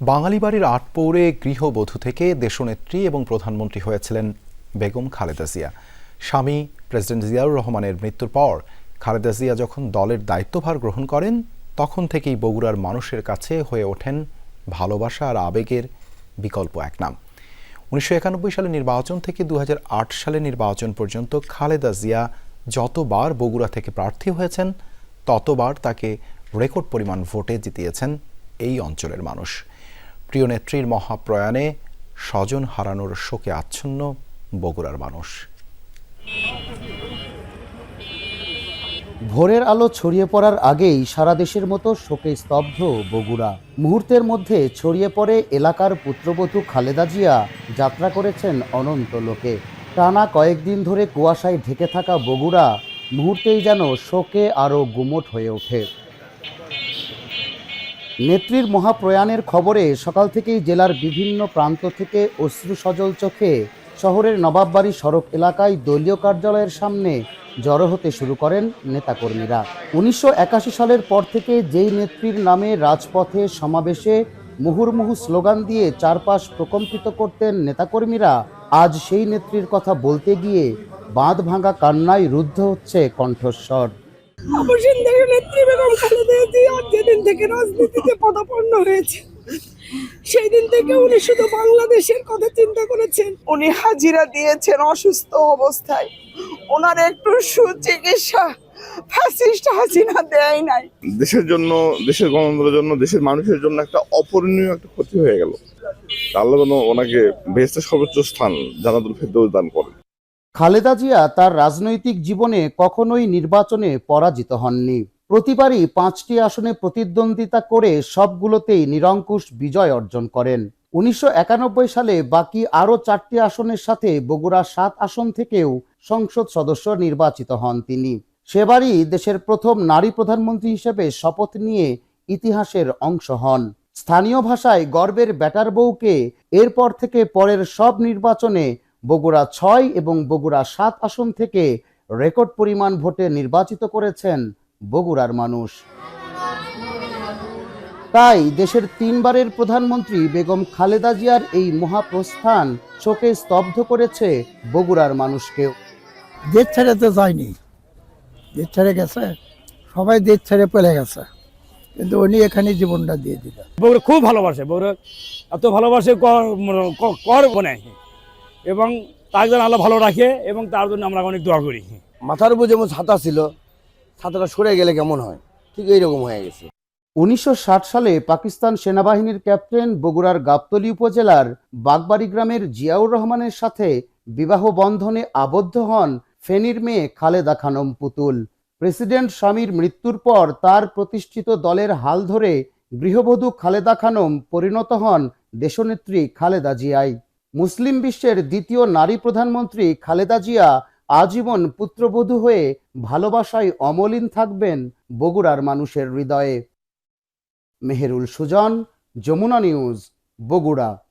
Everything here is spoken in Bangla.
বাঙালি বাড়ির আটপৌরে গৃহবধূ থেকে দেশনেত্রী এবং প্রধানমন্ত্রী হয়েছিলেন বেগম খালেদা জিয়া। স্বামী প্রেসিডেন্ট জিয়াউর রহমানের মৃত্যুর পর খালেদা জিয়া যখন দলের দায়িত্বভার গ্রহণ করেন, তখন থেকেই বগুড়ার মানুষের কাছে হয়ে ওঠেন ভালোবাসা আর আবেগের বিকল্প এক নাম। উনিশশো একানব্বই সালে নির্বাচন থেকে দু সালে নির্বাচন পর্যন্ত খালেদা জিয়া যতবার বগুড়া থেকে প্রার্থী হয়েছেন, ততবার তাকে রেকর্ড পরিমাণ ভোটে জিতিয়েছেন এই অঞ্চলের মানুষ। প্রিয় নেত্রীর মহাপ্রয়াণে স্বজন হারানোর শোকে আচ্ছন্ন বগুড়ার মানুষ। ভোরের আলো ছড়িয়ে পড়ার আগেই সারা দেশের মতো শোকে স্তব্ধ বগুড়া। মুহূর্তের মধ্যে ছড়িয়ে পড়ে এলাকার পুত্রবধূ খালেদা জিয়া যাত্রা করেছেন অনন্ত লোকে। টানা কয়েকদিন ধরে কুয়াশায় ঢেকে থাকা বগুড়া মুহূর্তেই যেন শোকে আরও গুমোট হয়ে ওঠে। নেত্রীর মহাপ্রয়াণের খবরে সকাল থেকেই জেলার বিভিন্ন প্রান্ত থেকে অশ্রু সজল চোখে শহরের নবাববাড়ি সড়ক এলাকায় দলীয় কার্যালয়ের সামনে জড়ো হতে শুরু করেন নেতাকর্মীরা। উনিশশো একাশি সালের পর থেকে যেই নেত্রীর নামে রাজপথে সমাবেশে মুহুর্মুহু স্লোগান দিয়ে চারপাশ প্রকম্পিত করতেন নেতাকর্মীরা, আজ সেই নেত্রীর কথা বলতে গিয়ে বাঁধ ভাঙা কান্নায় রুদ্ধ হচ্ছে কণ্ঠস্বর। খালেদা যেদিন থেকে রাজনীতিতে পদাপন্ন হয়েছে সেই দিন থেকে উনি শুধু বাংলাদেশের কথা চিন্তা করেছেন। উনি হাজিরা দিয়েছেন অসুস্থ অবস্থায়। ওনার একটু সুচিকিৎসা ফ্যাসিস্ট হাসিনা দেয় নাই। দেশের জন্য দেশের গণতন্ত্রের জন্য দেশের মানুষের জন্য একটা অপূরণীয় একটা ক্ষতি হয়ে গেল। আল্লাহ যেন ওনাকে বেহেস্তের সর্বোচ্চ স্থান জানাতুল ফেরদৌস দান করেন। খালেদা জিয়া তার রাজনৈতিক জীবনে কখনোই নির্বাচনে পরাজিত হননি। প্রতিবারই পাঁচটি আসনে প্রতিদ্বন্দ্বিতা করে সবগুলোতেই নিরঙ্কুশ বিজয় অর্জন করেন। উনিশশো একানব্বই সালে বাকি আরও চারটি আসনের সাথে বগুড়া সাত আসন থেকেও সংসদ সদস্য নির্বাচিত হন তিনি। সেবারই দেশের প্রথম নারী প্রধানমন্ত্রী হিসেবে শপথ নিয়ে ইতিহাসের অংশ হন। স্থানীয় ভাষায় গর্বের ব্যাটার বউকে এরপর থেকে পরের সব নির্বাচনে বগুড়া ছয় এবং বগুড়া সাত আসন থেকে রেকর্ড পরিমাণ ভোটে নির্বাচিত করেছেন বগুড়ার মানুষ। তাই দেশের তিনবারের প্রধানমন্ত্রী বেগম খালেদা জিয়ার এই মহাপ্রস্থান শোকে স্তব্ধ করেছে বগুড়ার মানুষকেও। দেশ ছেড়ে তো যায়নি। দেশ ছেড়ে গেছে। সবাই দেশ ছেড়ে পেলে গেছে। কিন্তু উনি এখানে জীবনটা দিয়ে দিল বউরে খুব ভালোবাসে। বউরে এত ভালোবাসে কর- মানে কর বনে। এবং তার জন্য আল্লাহ ভালো রাখে এবং তার জন্য আমরা অনেক দোয়া করি। মাথার উপর যেমন ছাতা ছিল ছাতাটা সরে গেলে কেমন হয়? ঠিক এইরকম হয়ে গেছে। উনিশশো সালে পাকিস্তান সেনাবাহিনীর ক্যাপ্টেন বগুড়ার গাবতলী উপজেলার বাগবাড়ি গ্রামের জিয়াউর রহমানের সাথে বিবাহ বন্ধনে আবদ্ধ হন ফেনীর মেয়ে খালেদা খানম পুতুল। প্রেসিডেন্ট স্বামীর মৃত্যুর পর তার প্রতিষ্ঠিত দলের হাল ধরে গৃহবধূ খালেদা খানম পরিণত হন দেশনেত্রী খালেদা জিয়াই। মুসলিম বিশ্বের দ্বিতীয় নারী প্রধানমন্ত্রী খালেদা জিয়া আজীবন পুত্রবধূ হয়ে ভালোবাসায় অমলিন থাকবেন বগুড়ার মানুষের হৃদয়ে। মেহেরুল সুজন যমুনা নিউজ বগুড়া।